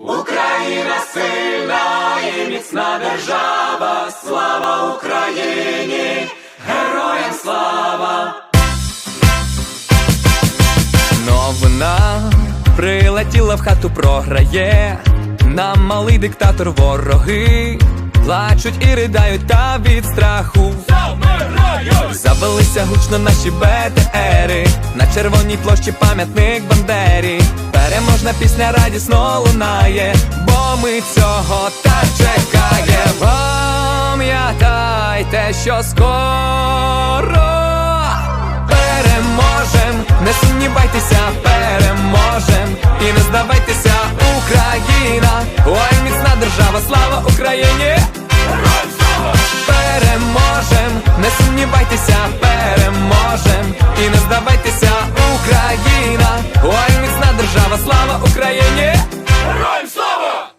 Україна сильна і міцна держава, слава Україні, героям слава! Новина прилетіла в хату, програє. Нам малий диктатор вороги плачуть і riдають та від страху. Завелися гучно наші БТРи На червоній площі пам'ятник Бандері Переможна пісня радісно лунає, бо ми цього так чекаємо. Пам'ятайте, що скоро переможем, не сумнівайтеся, держава, слава Україні! Героям слава!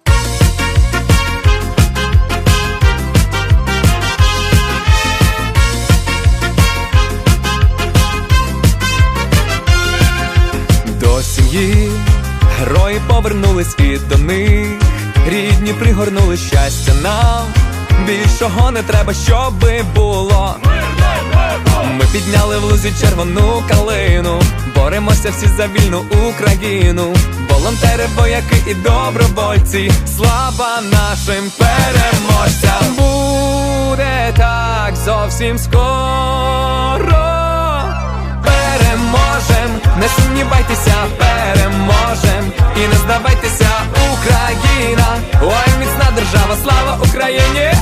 До сім'ї герої повернулись і до них рідні пригорнули щастя нам. Більшого не треба, щоби було. Підняли в лузі червону калину, боремося всі за вільну Україну. Волонтери, вояки і добровольці, слава нашим переможцям! Буде так зовсім скоро. Переможем, не сумнівайтеся, переможем і не здавайтеся, Україна, ой, міцна держава, слава Україні!